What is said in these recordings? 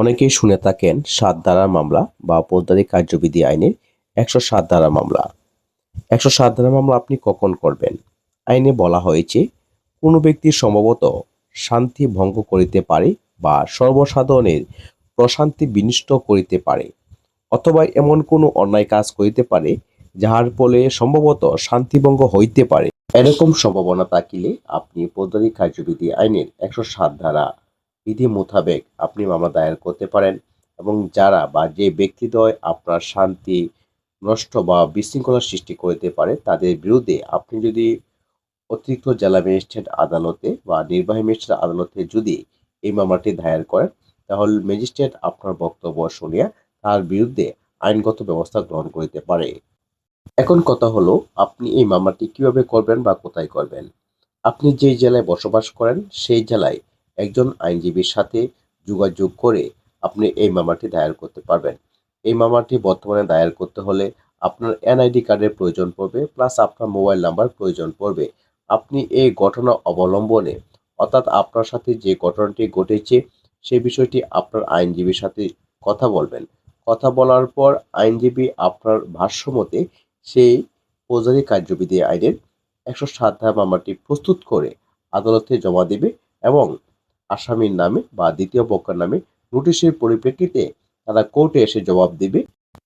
অনেকেই শুনে থাকেন সাত ধারার মামলা বা ফৌজদারি কার্যবিধি আইনের একশো সাত ধারা মামলা। একশো সাত ধারা মামলা আপনি কখন করবেন? আইনে বলা হয়েছে, কোনো ব্যক্তি সম্ভবত শান্তি ভঙ্গ করিতে পারে বা সর্বসাধারণের প্রশান্তি বিনষ্ট করিতে পারে, অথবা এমন কোনো অন্যায় কাজ করিতে পারে যাহার ফলে সম্ভবত শান্তিভঙ্গ হইতে পারে। এরকম সম্ভাবনা থাকিলে আপনি ফৌজদারি কার্যবিধি আইনের একশো সাত ধারা বিধি মোতাবেক আপনি মামলা দায়ের করতে পারেন এবং যারা বা যে ব্যক্তিদ্বয় আপনার শান্তি, নষ্ট বা বিশৃঙ্খলা সৃষ্টি করতে পারে, তাদের বিরুদ্ধে আপনি যদি অতিরিক্ত জেলা ম্যাজিস্ট্রেট আদালতে বা নির্বাহী ম্যাজিস্ট্রেট আদালতে যদি এই মামলাটি দায়ের করেন, তাহলে ম্যাজিস্ট্রেট আপনার বক্তব্য শুনিয়া তার বিরুদ্ধে আইনগত ব্যবস্থা গ্রহণ করিতে পারে। এখন কথা হলো, আপনি এই মামলাটি কীভাবে করবেন বা কোথায় করবেন? আপনি যে জেলায় বসবাস করেন, সেই জেলায় একজন আইনজীবীর সাথে যোগাযোগ করে আপনি এই মামলাটি দায়ের করতে পারবেন। এই মামলাটি বর্তমানে দায়ের করতে হলে আপনার এনআইডি কার্ডের প্রয়োজন পড়বে প্লাস আপনার মোবাইল নাম্বার প্রয়োজন পড়বে। আপনি এই ঘটনা অবলম্বনে, অর্থাৎ আপনার সাথে যে ঘটনাটি ঘটেছে সেই বিষয়টি আপনার আইনজীবীর সাথে কথা বলবেন। কথা বলার পর আইনজীবী আপনার ভাষ্য মতে সেই ফৌজদারি কার্যবিধি আইনের একশো সাত ধারা মামলাটি প্রস্তুত করে আদালতে জমা দেবে এবং আসামির নামে বা দ্বিতীয় পক্ষের নামে নোটিশের পরিপ্রেক্ষিতে তারা কোর্টে এসে জবাব দেবে।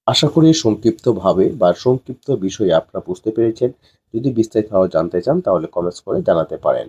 আশা করি সংক্ষিপ্তভাবে বা সংক্ষিপ্ত বিষয়ে আপনারা বুঝতে পেরেছেন। যদি বিস্তারিত জানতে চান তাহলে কমেন্টস করে জানাতে পারেন।